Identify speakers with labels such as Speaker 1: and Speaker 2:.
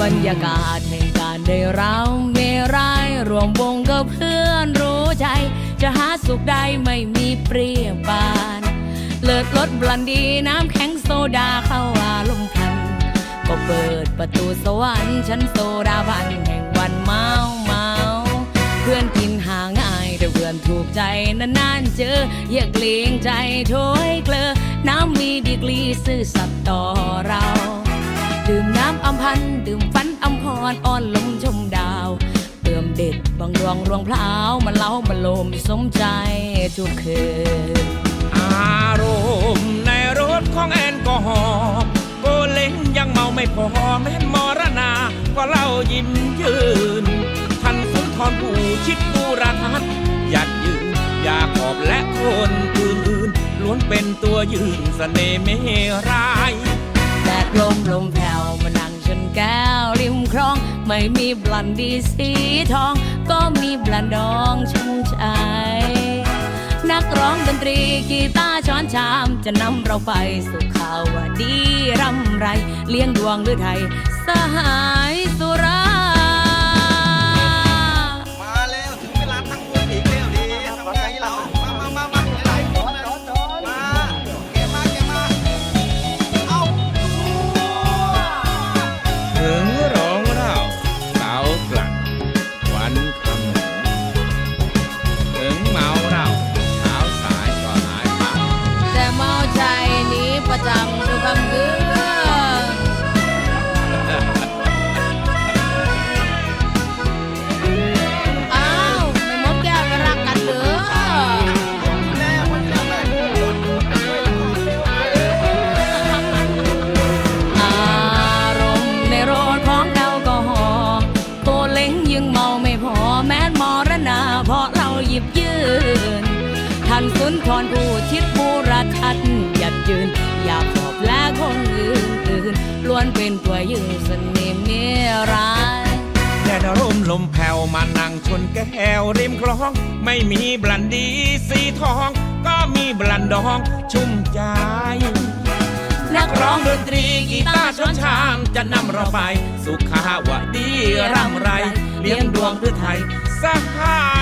Speaker 1: บรรยากาศแห่งการได้เราเมรายรวมวงกับเพื่อนรู้ใจ จะหาสุขได้ไม่มีเปรียบปาน เลิศรสบลันดีน้ำแข็งโซดาเข้าอารมณ์พัน ก็เปิดประตูสวรรค์ชั้นโซดาบันแห่งวันเมาเมาเพื่อนกินหาง่ายแต่เพื่อนถูกใจนานๆเจอเยียกเกรงใจโถยเกลอน้ำมีดีกรีซื่อสัตย์ต่อ บางดวงรวงพลาวมันเล้ามันลมสมใจทุกคืน
Speaker 2: อารมณ์ในรถของแอลกอฮอล์โกเล้งยังเมาไม่พอแม้นมรณา ก็เล่ายิ้มยืนท่านสุนทรผู้ชิดบูรทัศน์หยัดยืน อยากขอบและคนอื่นๆล้วนเป็นตัวยืนเสน่ห์เมราย
Speaker 1: แดดลมลมแผ่วมานั่งชนแก้วริมคลอง ไม่มีบลันดีสีทองก็มีบลั นดองชุ่มใจนักร้องดนตรีกีตาร์ช้อนชามจะนำเราไปสู่ข่าวว่าดีร่ำไร เลี้ยงดวงหรือไทยสหายสุ ประจำทุกคำคืนอ้าวไม่มดแก้วก็รักกันเหรอ
Speaker 3: แน่วันนี้แม่
Speaker 1: อารมณ์ในรถของแอลกอฮอล์โตเล้งยังเมาไม่พอแม้นมรณาเพราะเราหยิบยืน ท่านสุนทรผู้ชิดบูรทัศน์หยัดยืน อยากขอบและคนอื่นอื่นๆล้วนเป็นตัวยืนเสน่ห์เมราย
Speaker 2: แดดร่มลมแผ่วมานั่งชนแก้วริมคลอง ไม่มีบลันดีสีทอง ก็มีบลันดองชุ่มใจนักร้องดนตรีกีตาร์ช้อนชามจะนำเราไป สุขาวดีร่ำไร เลี้ยงดวงเพื่อไทยสหาย